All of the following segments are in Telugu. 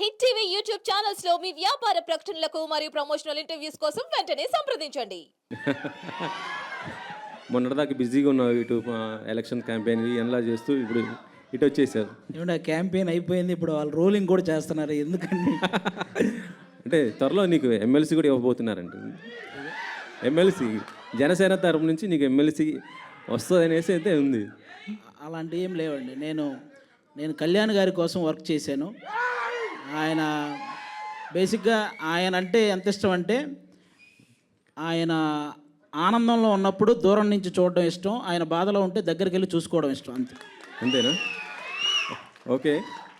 హిట్ టీవీ యూట్యూబ్ ఛానల్స్లో మీ వ్యాపార ప్రకటనలకు మరియు ప్రమోషనల్ ఇంటర్వ్యూస్ కోసం వెంటనే సంప్రదించండి. మొన్నటిదాకా బిజీగా ఉన్నావు ఇటు ఆ, ఎలక్షన్ క్యాంపెయిన్ ఎలా చేస్తూ ఇప్పుడు ఇటు వచ్చేసారు. ఏమంటే క్యాంపెయిన్ అయిపోయింది ఇప్పుడు వాళ్ళు రోలింగ్ కూడా చేస్తున్నారు ఎందుకండి? అంటే త్వరలో నీకు ఎమ్మెల్సీ కూడా ఇవ్వబోతున్నారంట ఎమ్మెల్సీ జనసేన తరపు నుంచి నీకు ఎమ్మెల్సీ వస్తుంది అనేసి అయితే ఉంది. అలాంటి ఏం లేవండి. నేను నేను కళ్యాణ్ గారి కోసం వర్క్ చేశాను. ఆయన బేసిక్గా ఆయన అంటే ఎంత ఇష్టం అంటే ఆయన ఆనందంలో ఉన్నప్పుడు దూరం నుంచి చూడడం ఇష్టం ఆయన బాధలో ఉంటే దగ్గరికి వెళ్ళి చూసుకోవడం ఇష్టం అంతే. అంతేనా? ఓకే.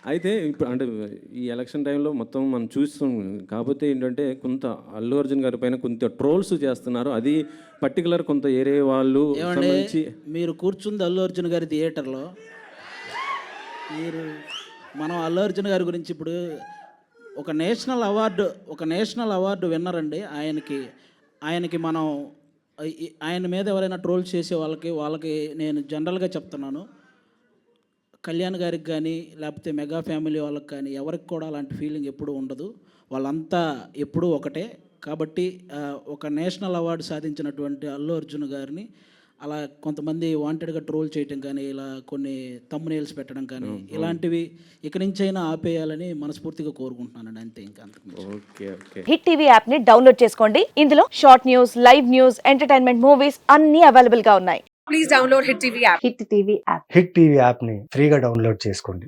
అయితే ఇప్పుడు అంటే ఈ ఎలక్షన్ టైంలో మొత్తం మనం చూస్తాం కాకపోతే ఏంటంటే కొంత అల్లు అర్జున్ గారి పైన కొంత ట్రోల్స్ చేస్తున్నారు. అది పర్టికులర్ కొంత ఏరే వాళ్ళు మీరు కూర్చుంది అల్లు అర్జున్ గారి థియేటర్లో. మీరు మనం అల్లు అర్జున్ గారి గురించి ఇప్పుడు ఒక నేషనల్ అవార్డు ఒక నేషనల్ అవార్డు విన్నర్ అండి. ఆయనకి ఆయనకి మనం ఆయన మీద ఎవరైనా ట్రోల్ చేసే వాళ్ళకి వాళ్ళకి నేను జనరల్గా చెప్తున్నాను. కళ్యాణ్ గారికి కానీ లేకపోతే మెగా ఫ్యామిలీ వాళ్ళకి కానీ ఎవరికి కూడా అలాంటి ఫీలింగ్ ఎప్పుడూ ఉండదు. వాళ్ళంతా ఎప్పుడూ ఒకటే. కాబట్టి ఒక నేషనల్ అవార్డు సాధించినటువంటి అల్లు అర్జున్ గారిని అలా కొంతమంది వాంటెడ్గా ట్రోల్ చేయటం కానీ ఇలా కొన్ని తమ్మునేల్స్ పెట్టడం కానీ ఇలాంటివి ఇక నుంచైనా ఆపేయాలని మనస్ఫూర్తిగా కోరుకుంటున్నానండి. అంతే ఇంకా అంతకు ఓకే ఓకే. హిట్ టీవీ యాప్ని డౌన్లోడ్ చేసుకోండి. ఇందులో short news live news entertainment movies అన్ని అవైలబుల్గా ఉన్నాయి. Please download Hit TV app. Hit TV app hit TV యాప్ని ఫ్రీగా డౌన్లోడ్ చేసుకోండి.